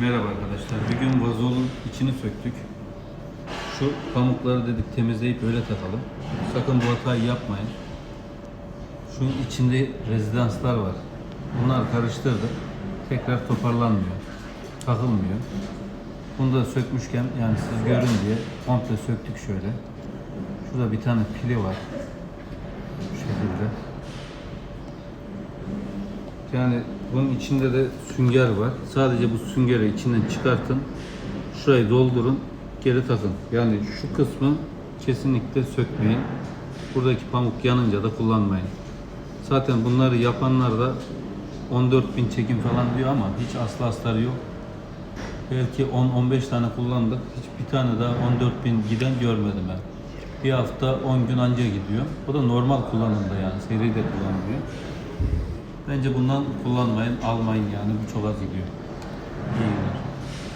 Merhaba arkadaşlar. Bir gün vazolun içini söktük. Şu pamukları dedik temizleyip öyle takalım. Sakın bu hatayı yapmayın. Şunun içinde rezidanslar var. Bunlar karıştırdık. Tekrar toparlanmıyor. Takılmıyor. Bunu da sökmüşken yani siz görün diye komple söktük şöyle. Şurada bir tane pili var. Bu şekilde. Yani bunun içinde de sünger var. Sadece bu süngeri içinden çıkartın. Şurayı doldurun. Geri takın. Yani şu kısmı kesinlikle sökmeyin. Buradaki pamuk yanınca da kullanmayın. Zaten bunları yapanlar da 14 bin çekim falan diyor ama hiç aslı astarı yok. Belki 10-15 tane kullandık. Hiç bir tane daha 14 bin giden görmedim ben. Bir hafta 10 gün anca gidiyor. O da normal kullanımda yani. Seri de kullanılıyor. Bence bundan kullanmayın, almayın yani bu çok gidiyor. İyi.